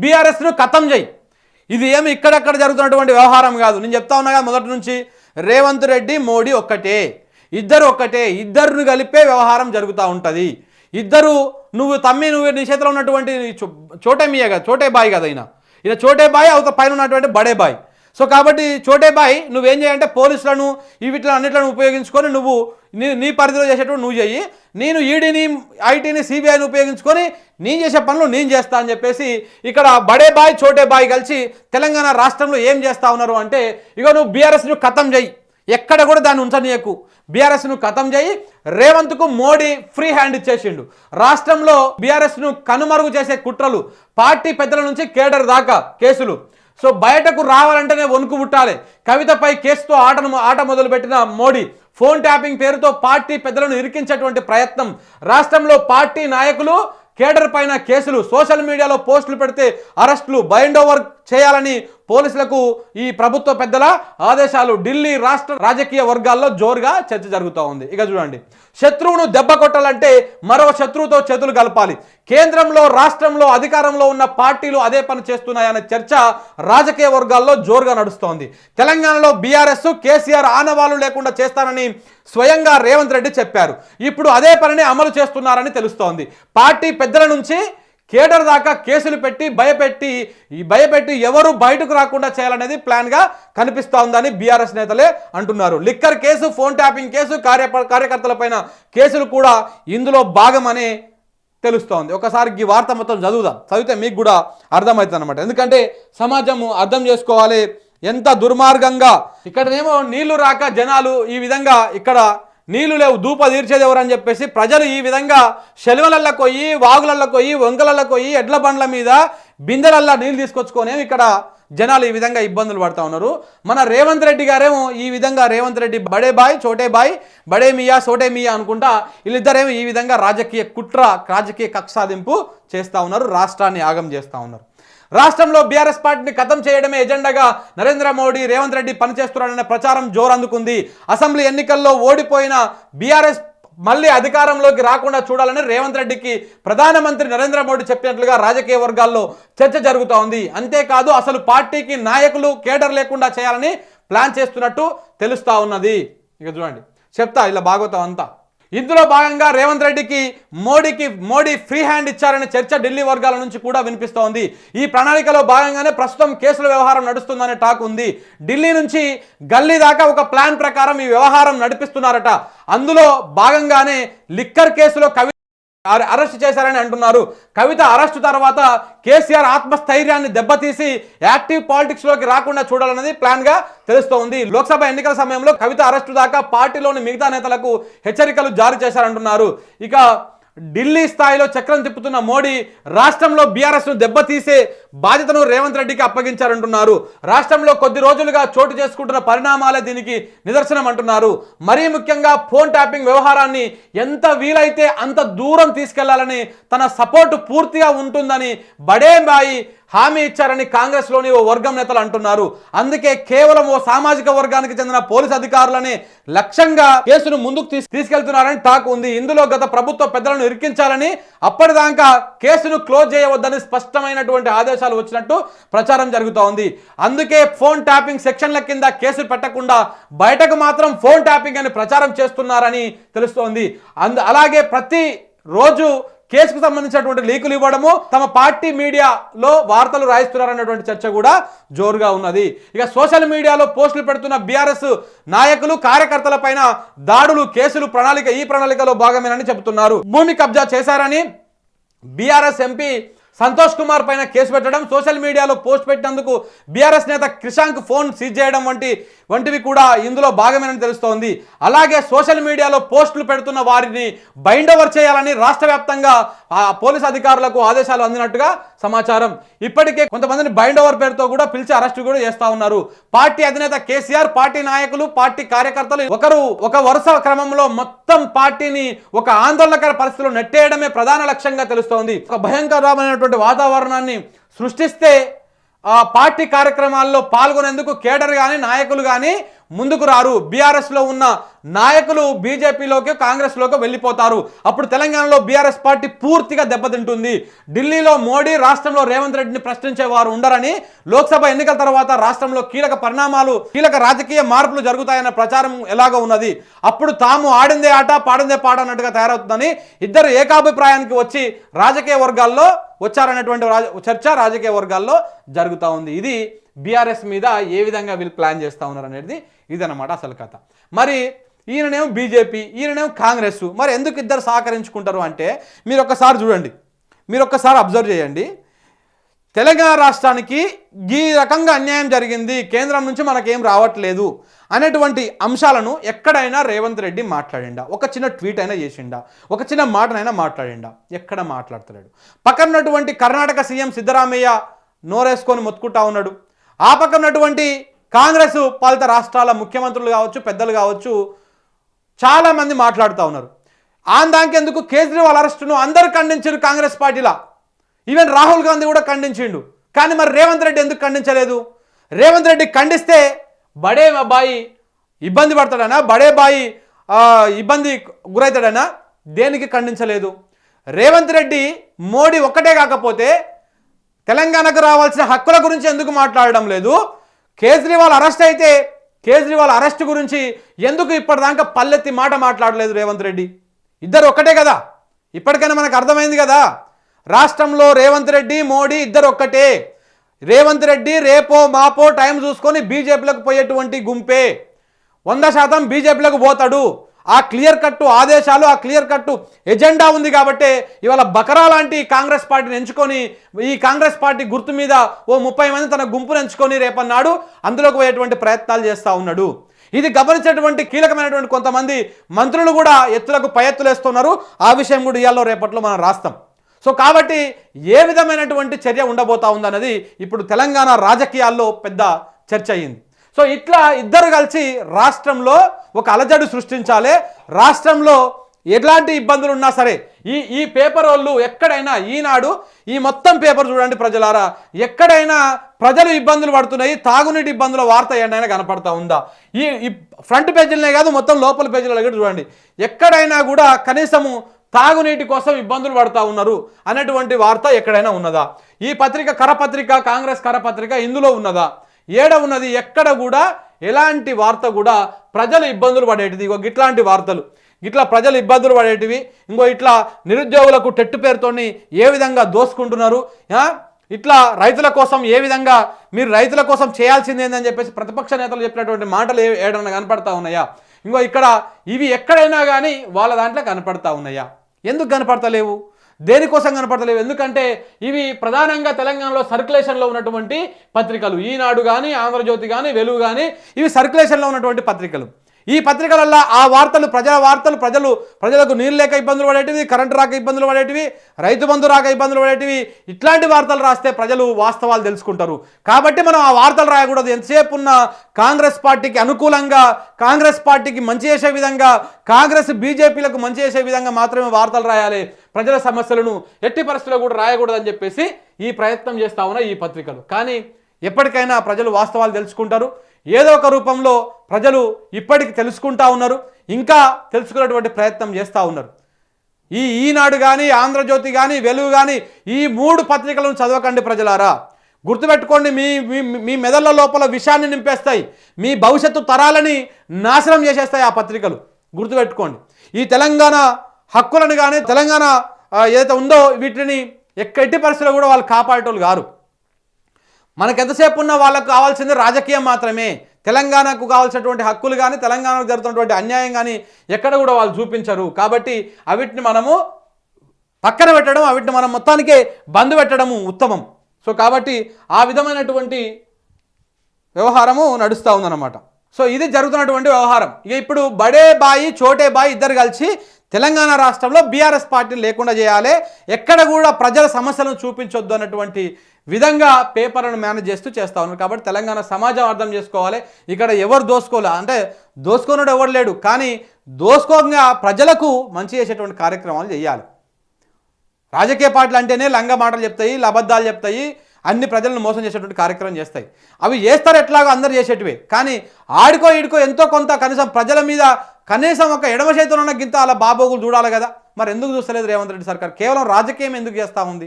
బీఆర్ఎస్ను ఖతం చేయి. ఇది ఏమి ఇక్కడక్కడ జరుగుతున్నటువంటి వ్యవహారం కాదు. నేను చెప్తా ఉన్నా కదా మొదటి నుంచి రేవంత్ రెడ్డి మోడీ ఒక్కటే. ఇద్దరు ఒక్కటే. ఇద్దరును కలిపే వ్యవహారం జరుగుతూ ఉంటుంది. ఇద్దరు నువ్వు తమ్మి నువ్వు నీ చేతిలో ఉన్నటువంటి చోటే మీయ కదా చోటే బాయ్ కదా ఈయన. ఈయన చోటే బాయ్ అవత పైన ఉన్నటువంటి బడే బాయ్. సో కాబట్టి చోటే బాయ్ నువ్వేం చేయంటే పోలీసులను వీటిలో అన్నిట్లను ఉపయోగించుకొని నువ్వు నీ నీ పరిధిలో చేసేటప్పుడు నువ్వు చెయ్యి నేను ఈడీని ఐటీని సిబిఐని ఉపయోగించుకొని నేను చేసే పనులు నేను చేస్తా అని చెప్పేసి ఇక్కడ బడే బాయ్ చోటే బాయ్ కలిసి తెలంగాణ రాష్ట్రంలో ఏం చేస్తా ఉన్నారు అంటే ఇక నువ్వు బీఆర్ఎస్ను ఖతం చెయ్యి ఎక్కడ కూడా దాన్ని ఉంచనీయకు. బీఆర్ఎస్ను ఖతం చేయి. రేవంత్కు మోడీ ఫ్రీ హ్యాండ్ ఇచ్చేసిండు. రాష్ట్రంలో బీఆర్ఎస్ను కనుమరుగు చేసే కుట్రలు పార్టీ పెద్దల నుంచి కేడర్ దాకా కేసులు. సో బయటకు రావాలంటేనే వణుకు పుట్టాలి. కవితపై కేసుతో ఆటను ఆట మొదలుపెట్టిన మోడీ ఫోన్ ట్యాపింగ్ పేరుతో పార్టీ పెద్దలను ఇరికించేటువంటి ప్రయత్నం. రాష్ట్రంలో పార్టీ నాయకులు కేడర్ పైన కేసులు సోషల్ మీడియాలో పోస్టులు పెడితే అరెస్టులు బైండ్ ఓవర్ చేయాలని పోలీసులకు ఈ ప్రభుత్వ పెద్దల ఆదేశాలు ఢిల్లీ రాష్ట్ర రాజకీయ వర్గాల్లో జోరుగా చర్చ జరుగుతూ ఉంది. ఇక చూడండి. శత్రువును దెబ్బ కొట్టాలంటే మరో శత్రువుతో చేతులు కలపాలి. కేంద్రంలో రాష్ట్రంలో అధికారంలో ఉన్న పార్టీలు అదే పని చేస్తున్నాయనే చర్చ రాజకీయ వర్గాల్లో జోరుగా నడుస్తోంది. తెలంగాణలో బీఆర్ఎస్ కేసీఆర్ ఆనవాళ్ళు లేకుండా చేస్తానని స్వయంగా రేవంత్ రెడ్డి చెప్పారు. ఇప్పుడు అదే పనిని అమలు చేస్తున్నారని తెలుస్తోంది. పార్టీ పెద్దల నుంచి కేడర్ దాకా కేసులు పెట్టి భయపెట్టి ఈ భయపెట్టి ఎవరు బయటకు రాకుండా చేయాలనేది ప్లాన్గా కనిపిస్తూ ఉందని బీఆర్ఎస్ నేతలే అంటున్నారు. Liquor case phone tapping case కార్య కార్యకర్తలపైన కేసులు కూడా ఇందులో భాగమని తెలుస్తోంది. ఒకసారి ఈ వార్త మొత్తం చదువుదాం. చదివితే మీకు కూడా అర్థమవుతుంది అనమాట ఎందుకంటే సమాజము అర్థం చేసుకోవాలి. ఎంత దుర్మార్గంగా. ఇక్కడనేమో నీళ్ళు రాక జనాలు ఈ విధంగా ఇక్కడ నీళ్ళు లేవు దూప తీర్చేది ఎవరని చెప్పేసి ప్రజలు ఈ విధంగా శెలవులల్లో పోయి వాగులల్లో పోయి వంకలల్లో పోయి ఎడ్ల బండ్ల మీద బిందెలల్లో నీళ్ళు తీసుకొచ్చుకొని ఇక్కడ జనాలు ఈ విధంగా ఇబ్బందులు పడతా ఉన్నారు. మన రేవంత్ రెడ్డి గారేమో ఈ విధంగా రేవంత్ రెడ్డి బడే బాయ్ చోటే బాయ్ బడే మియా సోటే మియా అనుకుంటా వీళ్ళిద్దరేమో ఈ విధంగా రాజకీయ కుట్ర రాజకీయ కక్ష సాధింపు చేస్తూ ఉన్నారు రాష్ట్రాన్ని ఆగం చేస్తూ ఉన్నారు. రాష్ట్రంలో బీఆర్ఎస్ పార్టీని కథం చేయడమే ఎజెండాగా నరేంద్ర మోడీ రేవంత్ రెడ్డి పనిచేస్తున్నారనే ప్రచారం జోరందుకుంది. అసెంబ్లీ ఎన్నికల్లో ఓడిపోయిన బీఆర్ఎస్ మళ్ళీ అధికారంలోకి రాకుండా చూడాలని రేవంత్ రెడ్డికి ప్రధానమంత్రి నరేంద్ర మోడీ చెప్పినట్లుగా రాజకీయ వర్గాల్లో చర్చ జరుగుతూ ఉంది. అంతేకాదు అసలు పార్టీకి నాయకులు కేడర్ లేకుండా చేయాలని ప్లాన్ చేస్తున్నట్టు తెలుస్తా ఉన్నది. ఇక చూడండి. చెప్తా ఇలా భాగవతం అంతా. ఇందులో భాగంగా రేవంత్ రెడ్డికి మోడీకి మోడీ ఫ్రీ హ్యాండ్ ఇచ్చారనే చర్చ ఢిల్లీ వర్గాల నుంచి కూడా వినిపిస్తోంది. ఈ ప్రణాళికలో భాగంగానే ప్రస్తుతం కేసుల వ్యవహారం నడుస్తుందనే టాక్ ఉంది. ఢిల్లీ నుంచి గల్లీ దాకా ఒక ప్లాన్ ప్రకారం ఈ వ్యవహారం నడిపిస్తున్నారట. అందులో భాగంగానే లిక్కర్ కేసులో కవి అరెస్ట్ చేశారని అంటున్నారు. కవిత అరెస్టు తర్వాత కేసీఆర్ ఆత్మస్థైర్యాన్ని దెబ్బతీసి యాక్టివ్ పాలిటిక్స్లోకి రాకుండా చూడాలన్నది ప్లాన్గా తెలుస్తోంది. లోక్సభ ఎన్నికల సమయంలో కవిత అరెస్టు దాకా పార్టీలోని మిగతా నేతలకు హెచ్చరికలు జారీ చేశారంటున్నారు. ఇక ఢిల్లీ స్థాయిలో చక్రం తిప్పుతున్న మోడీ రాష్ట్రంలో బీఆర్ఎస్ను దెబ్బతీసే బాధ్యతను రేవంత్ రెడ్డికి అప్పగించారంటున్నారు. రాష్ట్రంలో కొద్ది రోజులుగా చోటు చేసుకుంటున్న పరిణామాలే దీనికి నిదర్శనం అంటున్నారు మరీ ముఖ్యంగా ఫోన్ ట్యాపింగ్ వ్యవహారాన్ని ఎంత వీలైతే అంత దూరం తీసుకెళ్ళాలని తన సపోర్టు పూర్తిగా ఉంటుందని బడే బాయి హామీ ఇచ్చారని కాంగ్రెస్లోని ఓ వర్గం నేతలు అంటున్నారు. అందుకే కేవలం ఓ సామాజిక వర్గానికి చెందిన పోలీస్ అధికారులనే లక్ష్యంగా కేసును ముందుకు తీసు- తీసుకెళ్తున్నారని టాక్ ఉంది. ఇందులో గత ప్రభుత్వ పెద్దలను ఇరికించాలని అప్పటిదాకా కేసును క్లోజ్ చేయవద్దని స్పష్టమైనటువంటి ఆదేశాలు వచ్చినట్టు ప్రచారం జరుగుతూ ఉంది అందుకే ఫోన్ ట్యాపింగ్ సెక్షన్ల కింద కేసులు పెట్టకుండా బయటకు మాత్రం ఫోన్ ట్యాపింగ్ అని ప్రచారం చేస్తున్నారని తెలుస్తోంది. అందు అలాగే ప్రతి రోజు కేసుకు సంబంధించినటువంటి లీకులు ఇవ్వడము తమ పార్టీ మీడియాలో వార్తలు రాయిస్తున్నారన్నటువంటి చర్చ కూడా జోరుగా ఉన్నది. ఇక సోషల్ మీడియాలో పోస్టులు పెడుతున్న బీఆర్ఎస్ నాయకులు కార్యకర్తల పైన దాడులు కేసులు ప్రణాళిక ఈ ప్రణాళికలో భాగమేనని చెబుతున్నారు. భూమి కబ్జా చేశారని బీఆర్ఎస్ ఎంపీ సంతోష్ కుమార్ పైన కేసు పెట్టడం సోషల్ మీడియాలో పోస్ట్ పెట్టినందుకు బీఆర్ఎస్ నేత క్రిషాంక్ ఫోన్ సీజ్ చేయడం వంటి వంటివి కూడా ఇందులో భాగమేనని తెలుస్తోంది. అలాగే సోషల్ మీడియాలో పోస్టులు పెడుతున్న వారిని బైండ్ ఓవర్ చేయాలని రాష్ట్ర వ్యాప్తంగా ఆ పోలీస్ అధికారులకు ఆదేశాలు అందినట్టుగా సమాచారం. ఇప్పటికే కొంతమందిని బైండ్ ఓవర్ పేరుతో కూడా పిలిచి అరెస్టు కూడా చేస్తా ఉన్నారు. పార్టీ అధినేత కేసీఆర్ పార్టీ నాయకులు పార్టీ కార్యకర్తలు ఒకరు ఒక వరుస క్రమంలో మొత్తం పార్టీని ఒక ఆందోళనకర పరిస్థితిలో నెట్టేయడమే ప్రధాన లక్ష్యంగా తెలుస్తోంది. ఒక భయంకరమైన భయంకరమైనటువంటి వాతావరణాన్ని సృష్టిస్తే ఆ పార్టీ కార్యక్రమాల్లో పాల్గొనేందుకు కేడర్ కానీ నాయకులు కానీ ముందుకు రారు. బీఆర్ఎస్లో ఉన్న నాయకులు బీజేపీలోకి కాంగ్రెస్లోకి వెళ్ళిపోతారు. అప్పుడు తెలంగాణలో బీఆర్ఎస్ పార్టీ పూర్తిగా దెబ్బతింటుంది. ఢిల్లీలో మోడీ రాష్ట్రంలో రేవంత్ రెడ్డిని ప్రశ్నించే వారు ఉండరని లోక్సభ ఎన్నికల తర్వాత రాష్ట్రంలో కీలక పరిణామాలు కీలక రాజకీయ మార్పులు జరుగుతాయన్న ప్రచారం ఎలాగో ఉన్నది. అప్పుడు తాము ఆడిందే ఆట పాడిందే పాట అన్నట్టుగా తయారవుతుందని ఇద్దరు ఏకాభిప్రాయానికి వచ్చి రాజకీయ వర్గాల్లో వచ్చారనేటువంటి చర్చ రాజకీయ వర్గాల్లో జరుగుతూ ఉంది. ఇది బీఆర్ఎస్ మీద ఏ విధంగా వీళ్ళు ప్లాన్ చేస్తూ ఉన్నారు అనేది ఇదన్నమాట అసలు కథ. మరి ఈయననేమో బీజేపీ ఈయననేమో కాంగ్రెస్ మరి ఎందుకు ఇద్దరు సహకరించుకుంటారు అంటే మీరు ఒక్కసారి చూడండి. మీరు ఒక్కసారి అబ్జర్వ్ చేయండి. తెలంగాణ రాష్ట్రానికి ఈ రకంగా అన్యాయం జరిగింది. కేంద్రం నుంచి మనకేం రావట్లేదు అనేటువంటి అంశాలను ఎక్కడైనా రేవంత్ రెడ్డి మాట్లాడిండా? ఒక చిన్న ట్వీట్ అయినా చేసిండా? ఒక చిన్న మాటనైనా మాట్లాడిండా? ఎక్కడ మాట్లాడతలేడు. పక్కనటువంటి కర్ణాటక సీఎం సిద్ధరామయ్య నోరేసుకొని మొత్తుకుంటా ఉన్నాడు. ఆ పక్కనటువంటి కాంగ్రెస్ పాలిత రాష్ట్రాల ముఖ్యమంత్రులు కావచ్చు పెద్దలు కావచ్చు చాలామంది మాట్లాడుతూ ఉన్నారు. ఆందాకెందుకు ఎందుకు కేజ్రీవాల్ అరెస్టును అందరు ఖండించారు కాంగ్రెస్ పార్టీలా? ఈవెన్ రాహుల్ గాంధీ కూడా ఖండించిండు. కానీ మరి రేవంత్ రెడ్డి ఎందుకు ఖండించలేదు? రేవంత్ రెడ్డి ఖండిస్తే బడే బాయి ఇబ్బంది పడతాడనా? బడే బాయి ఇబ్బంది గురవుతాడనా దేనికి ఖండించలేదు? రేవంత్ రెడ్డి మోడీ ఒక్కటే కాకపోతే తెలంగాణకు రావాల్సిన హక్కుల గురించి ఎందుకు మాట్లాడడం లేదు? కేజ్రీవాల్ అరెస్ట్ అయితే కేజ్రీవాల్ అరెస్ట్ గురించి ఎందుకు ఇప్పటిదాకా పల్లెత్తి మాట మాట్లాడలేదు రేవంత్ రెడ్డి? ఇద్దరు ఒక్కటే కదా? ఇప్పటికైనా మనకు అర్థమైంది కదా? రాష్ట్రంలో రేవంత్ రెడ్డి మోడీ ఇద్దరు ఒక్కటే. రేవంత్ రెడ్డి రేపో మాపో టైం చూసుకొని బీజేపీలకు పోయేటువంటి గుంపే. వంద శాతం బీజేపీలకు పోతాడు. ఆ క్లియర్ కట్టు ఆదేశాలు ఆ క్లియర్ కట్టు ఎజెండా ఉంది కాబట్టి ఇవాళ బకరా లాంటి కాంగ్రెస్ పార్టీని ఎంచుకొని ఈ కాంగ్రెస్ పార్టీ గుర్తు మీద ఓ ముప్పై మంది తన గుంపును ఎంచుకొని రేపన్నాడు అందులోకి పోయేటువంటి ప్రయత్నాలు చేస్తూ ఉన్నాడు. ఇది గమనించేటువంటి కీలకమైనటువంటి కొంతమంది మంత్రులు కూడా ఎత్తులకు పై ఎత్తులేస్తున్నారు ఆ విషయం కూడా ఇవాళ రేపట్లో మనం రాస్తాం. సో కాబట్టి ఏ విధమైనటువంటి చర్య ఉండబోతా ఉందన్నది ఇప్పుడు తెలంగాణ రాజకీయాల్లో పెద్ద చర్చ అయ్యింది. సో ఇట్లా ఇద్దరు కలిసి రాష్ట్రంలో ఒక అలజడి సృష్టించాలి. రాష్ట్రంలో ఎలాంటి ఇబ్బందులు ఉన్నా సరే ఈ ఈ పేపర్ వాళ్ళు ఎక్కడైనా ఈనాడు ఈ మొత్తం పేపర్ చూడండి ప్రజలారా ఎక్కడైనా ప్రజలు ఇబ్బందులు పడుతున్నాయి తాగునీటి ఇబ్బందుల వార్త ఏంటైనా కనపడతా ఉందా? ఈ ఫ్రంట్ పేజీలనే కాదు మొత్తం లోపల పేజీలలో కూడా చూడండి. ఎక్కడైనా కూడా కనీసము తాగునీటి కోసం ఇబ్బందులు పడతా ఉన్నారు అనేటువంటి వార్త ఎక్కడైనా ఉన్నదా? ఈ పత్రిక కరపత్రిక కాంగ్రెస్ కరపత్రిక ఇందులో ఉన్నదా? ఏడ ఉన్నది ఎక్కడ కూడా ఎలాంటి వార్త కూడా ప్రజలు ఇబ్బందులు పడేటిది. ఇగో ఇట్లాంటి వార్తలు. ఇట్లా ప్రజలు ఇబ్బందులు పడేటివి. ఇంకో ఇట్లా నిరుద్యోగులకు టెట్టు పేరుతోని ఏ విధంగా దోసుకుంటున్నారు ఇట్లా రైతుల కోసం ఏ విధంగా మీరు రైతుల కోసం చేయాల్సింది ఏందని చెప్పేసి ప్రతిపక్ష నేతలు చెప్పినటువంటి మాటలు ఏ- ఏడన్నా కనపడతా ఉన్నాయా? ఇంకో ఇక్కడ ఇవి ఎక్కడైనా కానీ వాళ్ళ దాంట్లో కనపడతా ఉన్నాయా? ఎందుకు కనపడతలేవు? దేనికోసం కనపడతలేవు? ఎందుకంటే ఇవి ప్రధానంగా తెలంగాణలో సర్క్యులేషన్లో ఉన్నటువంటి పత్రికలు. ఈనాడు కానీ ఆంధ్రజ్యోతి కానీ వెలుగు కానీ ఇవి సర్క్యులేషన్లో ఉన్నటువంటి పత్రికలు. ఈ పత్రికలల్లో ఆ వార్తలు ప్రజల వార్తలు ప్రజలు ప్రజలకు నీళ్ళు లేక ఇబ్బందులు పడేటివి కరెంటు రాక ఇబ్బందులు పడేటివి రైతు బంధు రాక ఇబ్బందులు పడేటివి ఇట్లాంటి వార్తలు రాస్తే ప్రజలు వాస్తవాలు తెలుసుకుంటారు. కాబట్టి మనం ఆ వార్తలు రాయకూడదు. ఎంతసేపు ఉన్న కాంగ్రెస్ పార్టీకి అనుకూలంగా కాంగ్రెస్ పార్టీకి మంచి చేసే విధంగా కాంగ్రెస్ బీజేపీలకు మంచి చేసే విధంగా మాత్రమే వార్తలు రాయాలి. ప్రజల సమస్యలను ఎట్టి పరిస్థితుల్లో కూడా రాయకూడదని చెప్పేసి ఈ ప్రయత్నం చేస్తా ఉన్న ఈ పత్రికలు. కానీ ఎప్పటికైనా ప్రజలు వాస్తవాలు తెలుసుకుంటారు. ఏదో ఒక రూపంలో ప్రజలు ఇప్పటికి తెలుసుకుంటా ఉన్నారు. ఇంకా తెలుసుకునేటువంటి ప్రయత్నం చేస్తూ ఉన్నారు. ఈ ఈనాడు కానీ ఆంధ్రజ్యోతి కానీ వెలుగు కానీ ఈ మూడు పత్రికలను చదవకండి ప్రజలారా. గుర్తుపెట్టుకోండి మీ మీ మీ మెదళ్ళ లోపల విషాన్ని నింపేస్తాయి. మీ భవిష్యత్తు తరాలని నాశనం చేసేస్తాయి ఆ పత్రికలు. గుర్తుపెట్టుకోండి. ఈ తెలంగాణ హక్కులను కానీ తెలంగాణ ఏదైతే ఉందో వీటిని ఎక్క ఎట్టి పరిస్థితుల్లో కూడా వాళ్ళు కాపాడేటోళ్ళు గారు మనకు ఎంతసేపు ఉన్న వాళ్ళకు కావాల్సింది రాజకీయం మాత్రమే. తెలంగాణకు కావాల్సినటువంటి హక్కులు కానీ తెలంగాణకు జరుగుతున్నటువంటి అన్యాయం కానీ ఎక్కడ కూడా వాళ్ళు చూపించరు. కాబట్టి అవిటిని మనము పక్కన పెట్టడం అవిటిని మనం మొత్తానికే బంద్ పెట్టడము ఉత్తమం. సో కాబట్టి ఆ విధమైనటువంటి వ్యవహారము నడుస్తూ ఉందన్నమాట. సో ఇది జరుగుతున్నటువంటి వ్యవహారం. ఇక ఇప్పుడు బడే బాయి చోటే బాయి ఇద్దరు కలిసి తెలంగాణ రాష్ట్రంలో బీఆర్ఎస్ పార్టీని లేకుండా చేయాలి. ఎక్కడ కూడా ప్రజల సమస్యలను చూపించొద్దు అన్నటువంటి విధంగా పేపర్లను మేనేజ్ చేస్తూ చేస్తూ ఉన్నారు. కాబట్టి తెలంగాణ సమాజం అర్థం చేసుకోవాలి. ఇక్కడ ఎవరు దోసుకోలే? అంటే దోసుకోనుడు ఎవరు లేడు. కానీ దోసుకోగా ప్రజలకు మంచి చేసేటువంటి కార్యక్రమాలు చేయాలి. రాజకీయ పార్టీలు అంటేనే లంగ మాటలు చెప్తాయి అబద్ధాలు చెప్తాయి. అన్ని ప్రజలను మోసం చేసేటువంటి కార్యక్రమం చేస్తాయి. అవి చేస్తారు ఎట్లాగో అందరు చేసేటివే. కానీ ఆడికో ఈడికో ఎంతో కొంత కనీసం ప్రజల మీద కనీసం ఒక ఎడమ చేతులున్న గింత అలా బాబోగులు చూడాలి కదా. మరి ఎందుకు చూస్తలేదు రేవంత్ రెడ్డి సర్కార్? కేవలం రాజకీయం ఎందుకు చేస్తూ ఉంది?